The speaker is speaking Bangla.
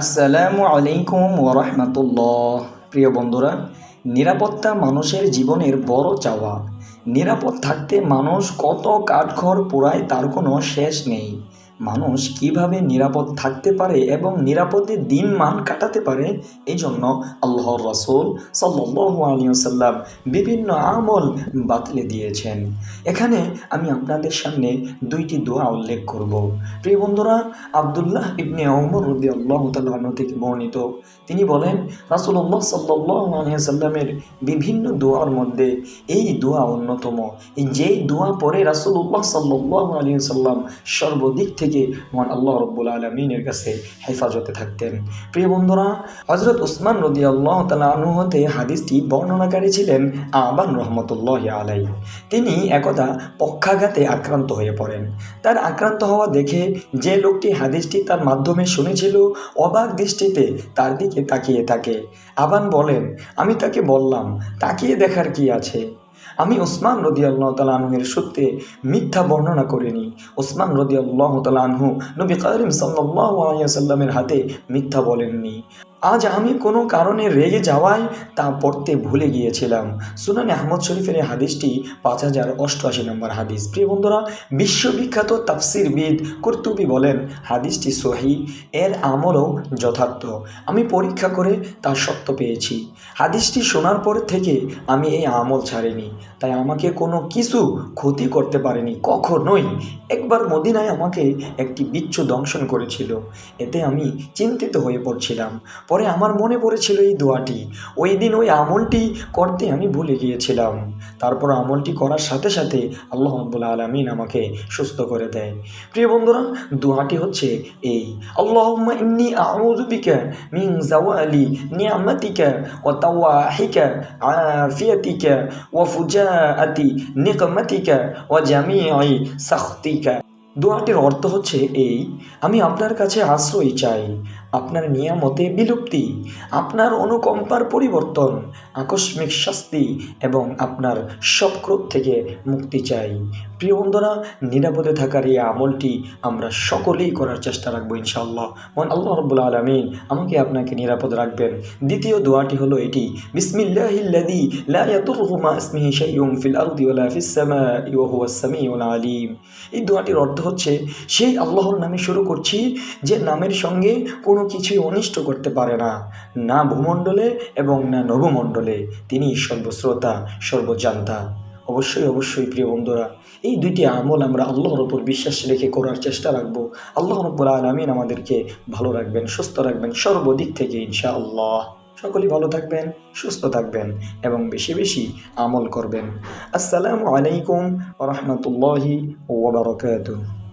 আসসালামু আলাইকুম ওরহমতুল্লাহ প্রিয় বন্ধুরা, নিরাপত্তা মানুষের জীবনের বড় চাওয়া। নিরাপদ থাকতে মানুষ কত কাঠঘর পোড়ায় তার কোনো শেষ নেই। মানুষ কীভাবে নিরাপদ থাকতে পারে এবং নিরাপদে দিন মান কাটাতে পারে এই জন্য আল্লাহর রসুল সাল্লাহ আলিয়াল্লাম বিভিন্ন আমল বাতলে দিয়েছেন। এখানে আমি আপনাদের সামনে দুইটি দোয়া উল্লেখ করব। প্রিয় বন্ধুরা, আবদুল্লাহ ইবনে ওমর রদি আল্লাহ তাল্লাহ থেকে বর্ণিত। তিনি বলেন রাসুল্লাহ সাল্লাহ আলিয়াল্লামের বিভিন্ন দোয়ার মধ্যে এই দোয়া অন্যতম। যেই দোয়া পরে রাসুল্লাহ সাল্লাহ আলিয়াল্লাম সর্বদিক থেকে মহান আল্লাহ রব্বুল আলমিনের কাছে হেফাজতে থাকতেন। প্রিয় বন্ধুরা হজরত উসমান রদি আল্লাহ তালা হতে হাদিসটি বর্ণনাকারী ছিলেন আবান রহমতুল্লাহ আলাই তিনি একদা পক্ষাঘাতে আক্রান্ত হয়ে পড়েন। তার আক্রান্ত হওয়া দেখে যে লোকটি হাদিসটি তার মাধ্যমে শুনেছিল, অবাক দৃষ্টিতে তার দিকে তাকিয়ে থাকে। আবান বলেন, আমি তাকে বললাম, তাকিয়ে দেখার কি আছে? আমি ওসমান রদি আল্লাহ তালাহের সূত্রে মিথ্যা বর্ণনা করিনি। ওসমান রদি আল্লাহ তালাহু নবী করিম সাল্লাহ হাতে মিথ্যা বলেননি। আজ আমি কোনো কারণে রেগে যাওয়ায় তা পড়তে ভুলে গিয়েছিলাম। সুনানি আহমদ শরীফের এই হাদিসটি পাঁচ হাজার অষ্টআশি নম্বর হাদিস। প্রিয় বন্ধুরা, বিশ্ববিখ্যাত তাফসির বিদ কর্তুবি বলেন, হাদিসটি সহি, এর আমলও যথার্থ। আমি পরীক্ষা করে তা সত্য পেয়েছি। হাদিসটি শোনার পর থেকে আমি এই আমল ছাড়িনি। তাই আমাকে কোনো কিছু ক্ষতি করতে পারেনি, কখনোই। একবার মদিনায় আমাকে একটি বিচ্ছু দংশন করেছিল। এতে আমি চিন্তিত হয়ে পড়ছিলাম। পরে আমার মনে পড়েছিল এই দোয়াটি। ওই দিন ওই আমলটি করতে আমি ভুলে গিয়েছিলাম। তারপর আমলটি করার সাথে সাথে আল্লাহ আব্বুল আলমিন আমাকে সুস্থ করে দেয়। প্রিয় বন্ধুরা, দোয়াটি হচ্ছে এই আল্লাহ ইন্নি আউযুবিকা মিন জাওয়ালি নিয়ামাতিকা আফিয়াতিকা ওয়া मुजाअती निकमती का व जमी सख्ती का দোয়াটির অর্থ হচ্ছে এই, আমি আপনার কাছে আশ্রয় চাই, আপনার নিয়ামতে বিলুপ্তি, আপনার অনুকম্পার পরিবর্তন, আকস্মিক শাস্তি এবং আপনার সব ক্রোধ থেকে মুক্তি চাই। প্রিয় বন্ধুরা, নিরাপদে থাকার এই আমলটি আমরা সকলেই করার চেষ্টা রাখব ইনশাআল্লাহ। মন আল্লাহ রব্বুল আলমিন আমাকে আপনাকে নিরাপদ রাখবেন। দ্বিতীয় দোয়াটি হলো এটি সামিউল আলিম। এই দোয়াটির অর্থ হচ্ছে, সেই আল্লাহর নামে শুরু করছি যে নামের সঙ্গে কোনো কিছুই অনিষ্ট করতে পারে না। না ভূমণ্ডলে এবং না নভমণ্ডলে তিনি সর্বশ্রোতা, সর্বজান্তা। অবশ্যই অবশ্যই প্রিয় বন্ধুরা, এই দুইটি আমল আমরা আল্লাহর ওপর বিশ্বাস রেখে করার চেষ্টা রাখব। আল্লাহর আল্লাহ রব্বুল আলমিন আমাদেরকে ভালো রাখবেন, সুস্থ রাখবেন সর্বদিক থেকে ইনশা আল্লাহ সকলেই ভালো থাকবেন সুস্থ থাকবেন এবং বেশি বেশি আমল করবেন। আসসালামু আলাইকুম রহমতুল্লাহি ওবরাকাতুহ